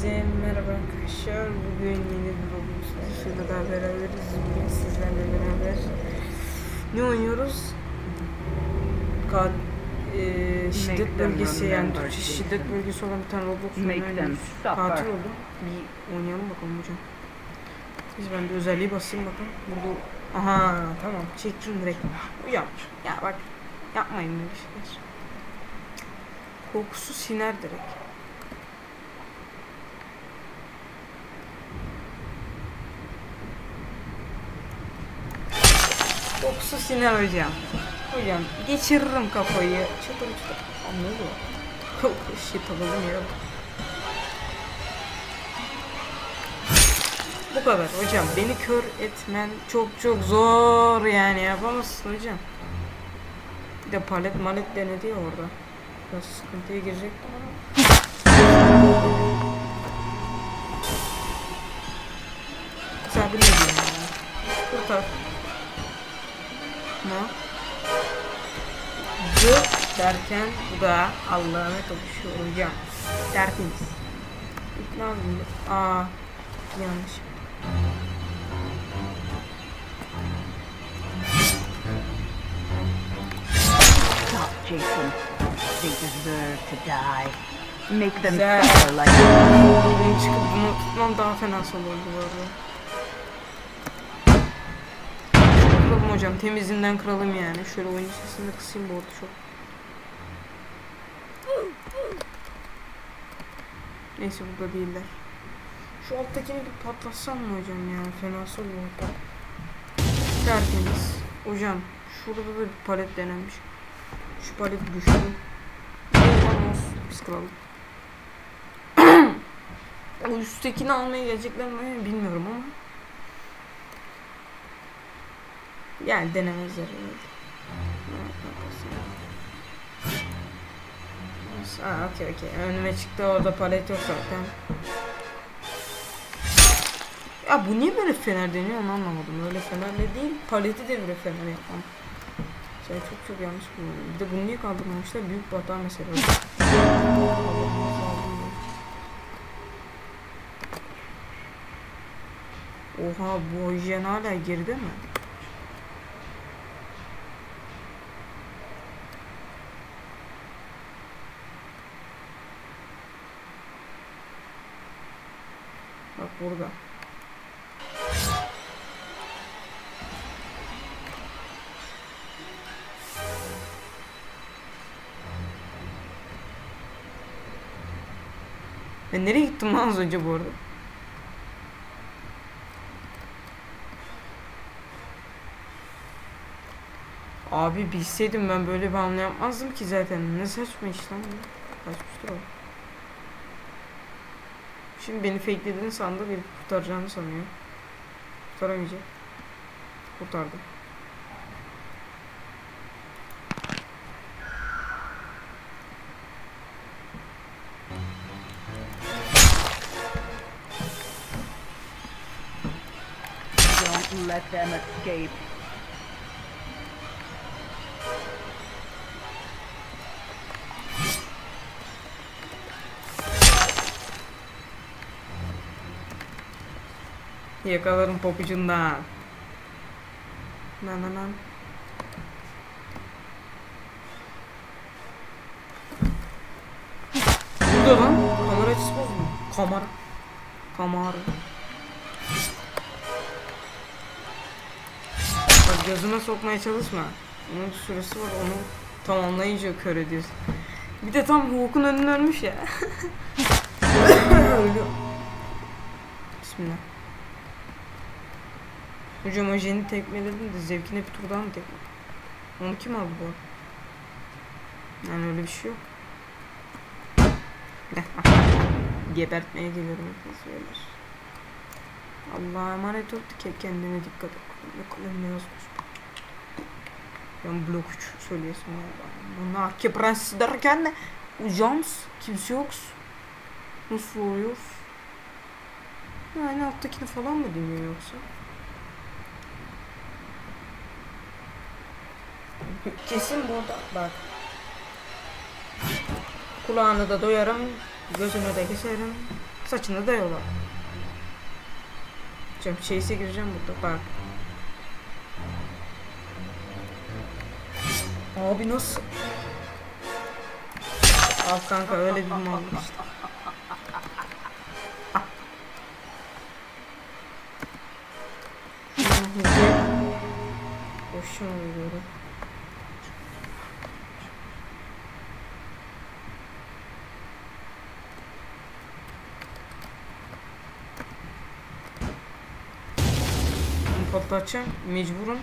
Hepinize merhaba arkadaşlar. Bugün yeni bir Roblox videosuyla daha beraberiz. Bugün sizlerle beraber ne oynuyoruz? Kat, e, şiddet bölgesi yani Türkçe şiddet bölgesi olan bir tane Roblox oynuyoruz. Katil oldum. Bir oynayalım bakalım hocam. Biz ben bir özelliği basayım bakalım. Burada aha tamam çektim direkt. Hocam ya bak yapmayın böyle şeyler. Kokusu siner direkt. Kokusu siner hocam. Hocam geçiririm kafayı. Çıtır çıtır. Ne oluyor? Koku shit alalım ya. Bu kadar hocam. Beni kör etmen çok çok zor yani yapamazsın hocam. Bir de palet malet denedi ya orada. Biraz sıkıntıya girecektim ama. Sabır ne diyeyim yani. Kurtar. Ne? Zıp derken bu da Allah'ına kavuşuyor. Tertemiz. İlk ne yapayım? Aa yanlış. Stop, Jason. They deserve to die. Make them suffer like çıkıp bunu tutmam daha fena olurdu bu arada. Hocam. Temizinden kıralım yani. Şöyle oyun sesini de kısayım bu arada çok. Neyse burada değiller. Şu alttakini bir patlatsam mı hocam ya? Fenası olur orada. Tertemiz. Hocam şurada da bir palet denenmiş. Şu palet güçlü. Olsun. Biz kıralım. O üsttekini almaya gelecekler mi bilmiyorum ama. Yani denemezler herhalde. Aa okey okey. Önüme çıktı orada palet yok zaten. Ya bu niye böyle fener deniyor onu anlamadım. Öyle fenerle değil paleti de böyle fener yapmam. Şey çok çok yanlış kullanıyorum. Bir de bunu niye kaldırmamışlar? Büyük bir hata mesela. Oha bu ojen hala geride mi? Bak burada. Ben nereye gittim lan az önce bu arada? Abi bilseydim ben böyle bir hamle yapmazdım ki zaten. Ne saçma iş lan o. Şimdi beni fakelediğini sandı beni kurtaracağını sanıyor. Kurtaramayacak. Kurtardı. Don't let them escape. Yakalarım popucundan. Nan nan nan. Burada lan. Kamera açısı bozmuyor. Kamera. Kamera. Bak gözüme sokmaya çalışma. Onun süresi var onu tamamlayınca kör ediyorsun. Bir de tam Hulk'un önüne ölmüş ya. Bismillah. Hocam o jeni tekmeledim de zevkine bir tur mı tekme? Onu kim aldı bu? Yani öyle bir şey yok. Gebertmeye geliyorum hepiniz. Allah'a emanet ol ki kendine dikkat et. Ne kalem ne yazmış. Ben blok 3 söylüyorsun ya. Bu Naki Prensi derken de Hocam kimse yok. Nasıl oluyor? Yani alttakini falan mı dinliyor yoksa? Kesin burada bak. Kulağını da doyarım, gözünü de keserim. Saçını da yola. Cem şeyse gireceğim burada bak. Abi nasıl? Al kanka öyle bir mallık işte. Boşuna veriyorum. Patlatacağım mecburum.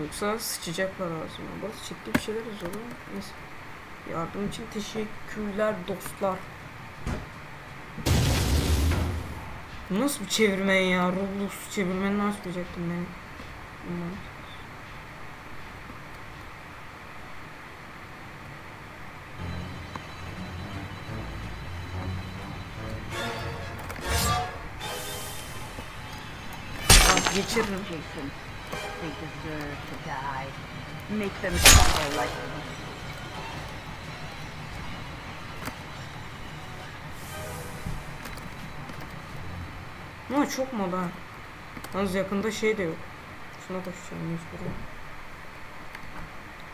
Yoksa sıçacaklar ağzıma. Bak ciddi bir şeyler yazıyor. Neyse. Yardım için teşekkürler dostlar. Nasıl bir çevirmen ya? Roblox çevirmenini açmayacaktım ben. Aman. Geçiririm. Jason, they deserve to die. Make them suffer like Ama çok moda. Yalnız yakında şey de yok. Şuna koşacağım mecburen.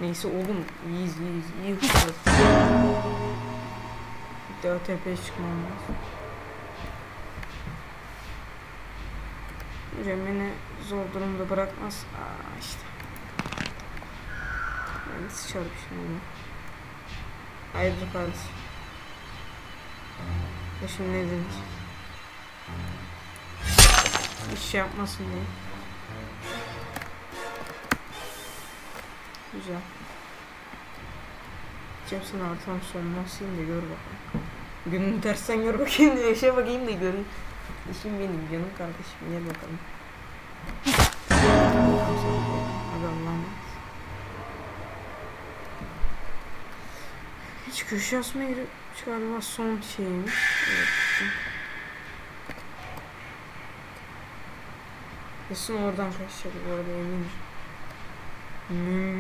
Neyse oğlum iyiyiz iyiyiz iyi hızlı. Bir daha tepeye çıkmam lazım. Beni zor durumda bırakmaz. Aa işte. Ben sıçar bir şey ama. Hayırdır kardeşim. Ya şimdi ne? Hiç şey yapmasın diye. Güzel. Cemsin artan sonuna sileyim de gör bakalım. Gününü tersten gör bakayım da yaşa bakayım da göreyim. İşim benim canım kardeşim gel bakalım. Hiç köşe asmaya girip galiba son şeymiş. Evet. Kesin oradan kaçacak bu arada eminim. Hmm.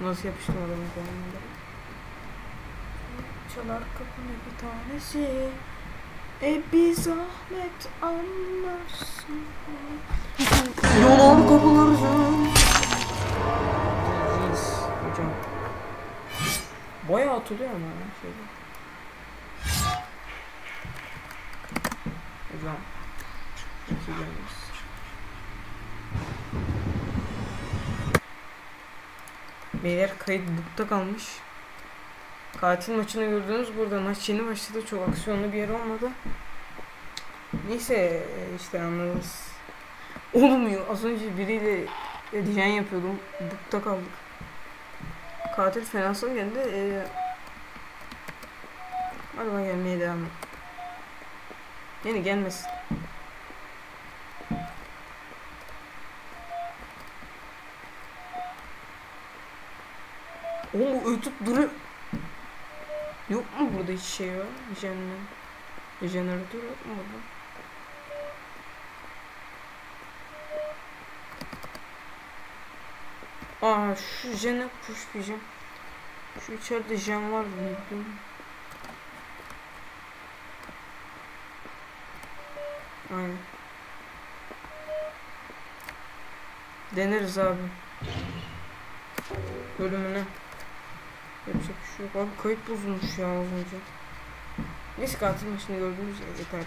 Nasıl yapıştım adamın koluna? Çalar kapını bir tanesi. E bir zahmet anlarsın. Yanar kapıları can. İyiyiz hocam. Bayağı atılıyor ama şeyde. Hocam. İki gelmiş. Beyler kayıt bukta kalmış. Katil maçını gördünüz burada. Maç yeni başladı. Çok aksiyonlu bir yer olmadı. Neyse e, işte anladınız. Olmuyor. Az önce biriyle dijen yapıyordum. Bukta kaldık. Katil fenasal geldi. Ee, galiba gelmeye devam et. Yani gelmesin. Oğlum ötüp duruyor. Yok mu burada hiç şey ya? Jener. Jeneratör yok mu burada? Aa şu jene kuşlayacağım. Şu içeride jen var mıydı? Aynen. Deneriz abi. Bölümüne. Yapacak bir şey yok. Abi kayıt bozulmuş ya az önce. Neyse katil maçını gördüğümüz ya yeterli.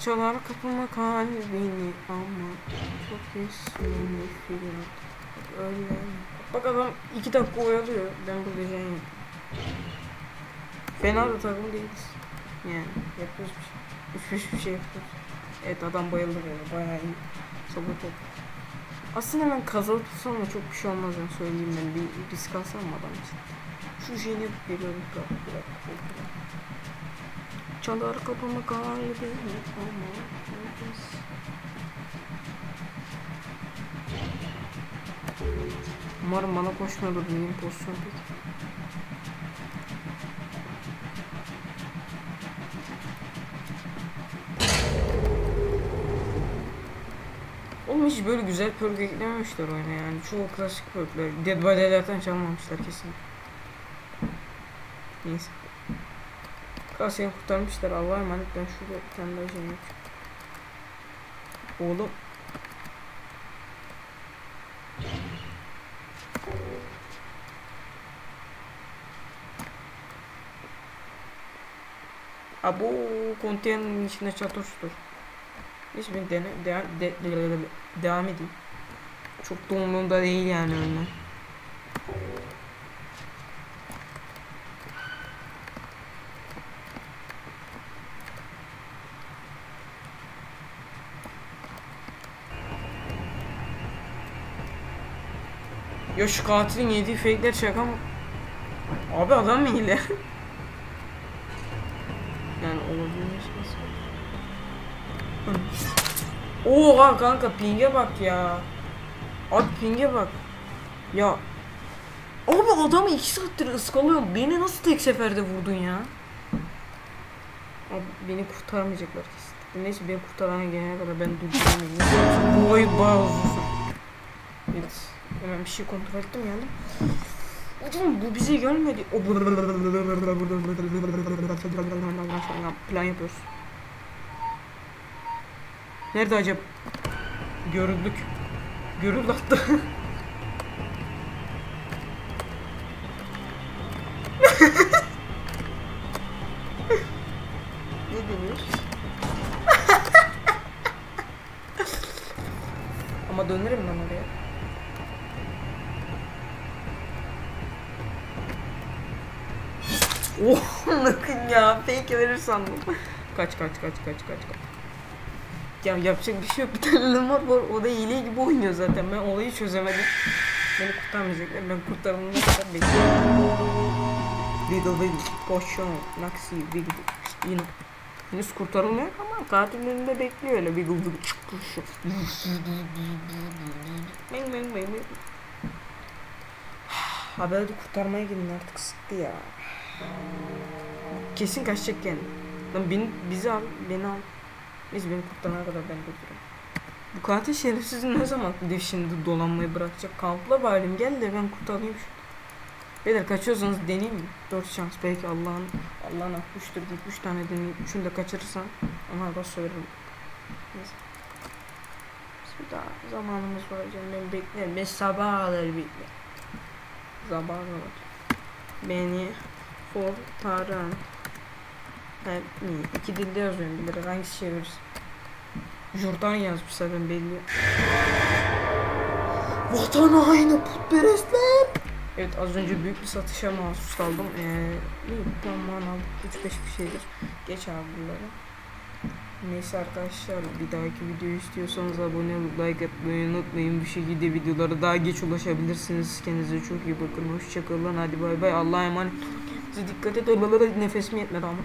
Çalar kapıma kalbini ama çok ismini filan. Öyle. Bak adam iki dakika oyalıyor. Ben burada jen yapıyorum. Fena da takım değiliz. Yani yapıyoruz bir şey. Üç beş bir şey yapıyoruz. Evet adam bayıldı böyle bayağı iyi. Sabır top. Aslında ben kazalı tutsam da çok bir şey olmaz yani söyleyeyim ben bir risk alsam mı adam için. Şu yapıp geliyorum. Çalar kapımı kalbimi ama. Umarım bana koşmuyordur benim pozisyon peki. Oğlum hiç böyle güzel perk eklememişler oyuna yani. Çoğu klasik perkler. Dead by Daylight'tan çalmamışlar kesin. Neyse. Kasayı kurtarmışlar. Allah'a emanet ben şurada bir tane daha şey yapacağım. Oğlum. Abo konteynerin içinde çatıştır. Neyse ben dene, de, de, de- de- devam edeyim. Çok da umurumda değil yani öyle. Ya şu katilin yediği fake'ler şaka mı? Abi adam mı yani olabilir. Oha kanka pinge bak ya. Abi pinge bak. Ya. Abi adamı iki saattir ıskalıyorum. Beni nasıl tek seferde vurdun ya? Abi beni kurtarmayacaklar kesin. Neyse beni kurtarana gelene kadar ben bayağı uzun sürdü. Evet. Hemen bir şey kontrol ettim yani. Oğlum bu bize gelmedi. O plan yapıyoruz. Nerede acaba? Görüldük. Görüldü hatta. ne deniyor? Ama dönerim ben oraya. Oh bakın ya fake verir sandım. Kaç kaç kaç kaç kaç kaç. Ya yapacak bir şey yok. Bir tane Lamar var. O da hile gibi oynuyor zaten. Ben olayı çözemedim. Beni kurtarmayacaklar. Ben kurtarılana kadar bekliyorum. Wiggle wiggle. Potion. Maxi wiggle. Yine. Henüz kurtarılmıyor ama katil önünde bekliyor öyle wiggle wiggle. Çık şu. Bang bang bang bang. Haberde kurtarmaya gidin artık sıktı ya. Kesin kaçacak yani. Lan beni, bizi al, beni al. Beni kurtarana kadar ben durdururum. Bu katil şerefsiz ne zaman bir şimdi dolanmayı bırakacak? Kampla bari gel de ben kurtarayım şu. Beyler kaçıyorsanız deneyeyim mi? 4 şans belki Allah'ın Allah'ın affıştır deyip 3 tane deneyip 3'ünü de kaçırırsam ona da söylerim. Neyse. Bir daha zamanımız var canım ben beklerim. Ben sabahları beklerim. Sabahlar. Beni kurtarın. Help me. İki dilde yazıyorum bilir. Hangisi çeviririz? Jordan yazmış zaten belli. Vatan haini putperestler. Evet az önce büyük bir satışa mahsus kaldım. Ee, iyi puanman aldık. 3-5 bir şeydir. Geç abi bunları. Neyse arkadaşlar bir dahaki videoyu istiyorsanız abone olup like atmayı unutmayın. Bu şekilde videolara daha geç ulaşabilirsiniz. Kendinize çok iyi bakın. Hoşçakalın. Hadi bay bay. Allah'a emanet. Size dikkat et. Nefesim yetmedi ama.